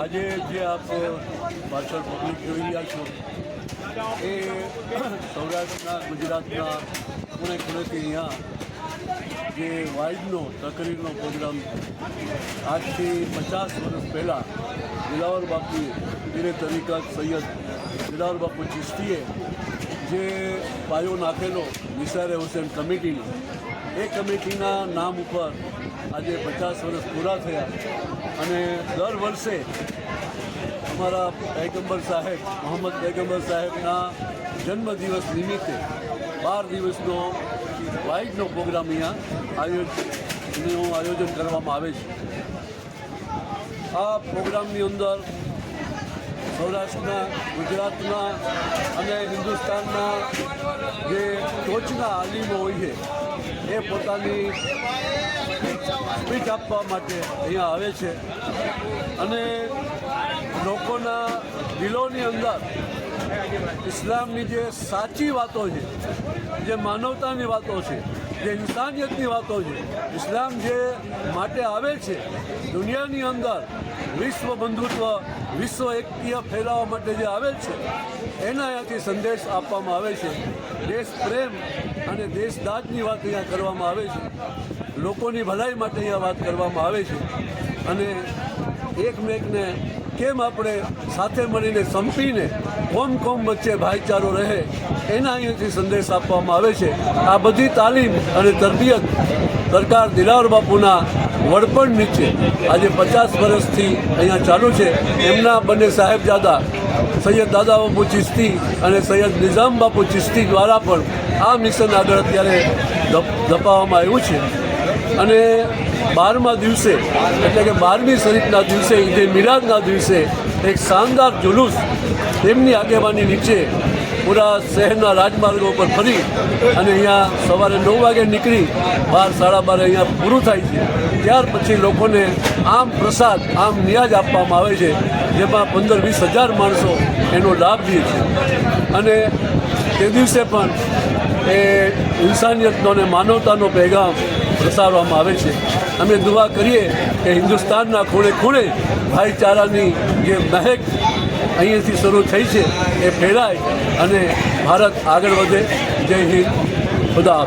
આજે જે આપ પાછળ પબ્લિક જોઈ રહ્યા છો, એ સૌરાષ્ટ્રના, ગુજરાતના, ખૂણે ખૂણેથી અહીંયા જે વાઇડનો તકરીરનો પ્રોગ્રામ આજથી પચાસ વર્ષ પહેલાં દિલાવર બાપુએ પીરે તરીકત સૈયદ દિલાવર બાપુ ચિશ્તીએ જે પાયો નાખેલો નિસારે હુસેન કમિટીનો, એ કમિટીના નામ ઉપર આજે પચાસ વર્ષ પૂરા થયા અને દર વર્ષે અમારા પૈગંબર સાહેબ, મોહમ્મદ પૈગંબર સાહેબના જન્મદિવસ નિમિત્તે બાર દિવસનો વાઇડનો પ્રોગ્રામ અહીંયા આયોજનનું આયોજન કરવામાં આવે છે. આ પ્રોગ્રામની અંદર સૌરાષ્ટ્રના, ગુજરાતના અને હિન્દુસ્તાનના જે ટોચના આલિમો હોય છે એ પોતાની સ્પીચ આપવા માટે અહીંયા આવે છે. અને લોકોના દિલોની અંદર ઇસ્લામની જે સાચી વાતો છે, જે માનવતાની વાતો છે જે ઇન્સાનિયતની વાતો છે. ઇસ્લામ જે માટે આવે છે, દુનિયાની અંદર વિશ્વ બંધુત્વ, વિશ્વ એકતીય ફેલાવવા માટે જે આવે છે, એના અહીંયાથી સંદેશ આપવામાં આવે છે. દેશ પ્રેમ અને દેશદાજની વાત અહીંયા કરવામાં આવે છે. લોકોની ભલાઈ માટે અહીંયા વાત કરવામાં આવે છે. અને એકમેકને કેમ આપણે સાથે મળીને સંપીને કોમ કોમ વચ્ચે ભાઈચારો રહે, એના અહીંયાથી સંદેશ આપવામાં આવે છે. આ બધી તાલીમ અને તરબિયત સરકાર દિલાવર બાપુના વડપણ નીચે આજે પચાસ વર્ષથી અહીંયા ચાલુ છે. એમના બંને સાહેબજાદા સૈયદ દાદા બાપુ ચિસ્તી અને સૈયદ નિઝામ બાપુ ચિસ્તી દ્વારા પણ આ મિશન આગળ અત્યારે ધપાવવામાં આવ્યું છે. અને બારમા દિવસે, એટલે કે બારમી શરીફના દિવસે, ઈદે મિરાજના દિવસે એક શાનદાર જુલુસ તેમની આગેવાની નીચે પૂરા શહેરના રાજમાર્ગો પર ફરી અને અહીંયા સવારે નવ વાગે નીકળી બાર, સાડા બારે અહીંયા પૂરું થાય છે. ત્યાર પછી લોકોને આમ પ્રસાદ, આમ નિયાજ આપવામાં આવે છે, જેમાં પંદર, વીસ હજાર માણસો એનો લાભ લે છે. અને તે દિવસે પણ એ ઇન્સાનિયતનો અને માનવતાનો પેગામ પ્રસારવામાં આવે છે. અમે દુઆ કરીએ કે હિન્દુસ્તાનના ખૂણે ખૂણે ભાઈચારાની જે મહેક અહીંયાથી શરૂ થઈ છે એ ફેલાય અને ભારત આગળ વધે. જય હિન્દ. ખુદા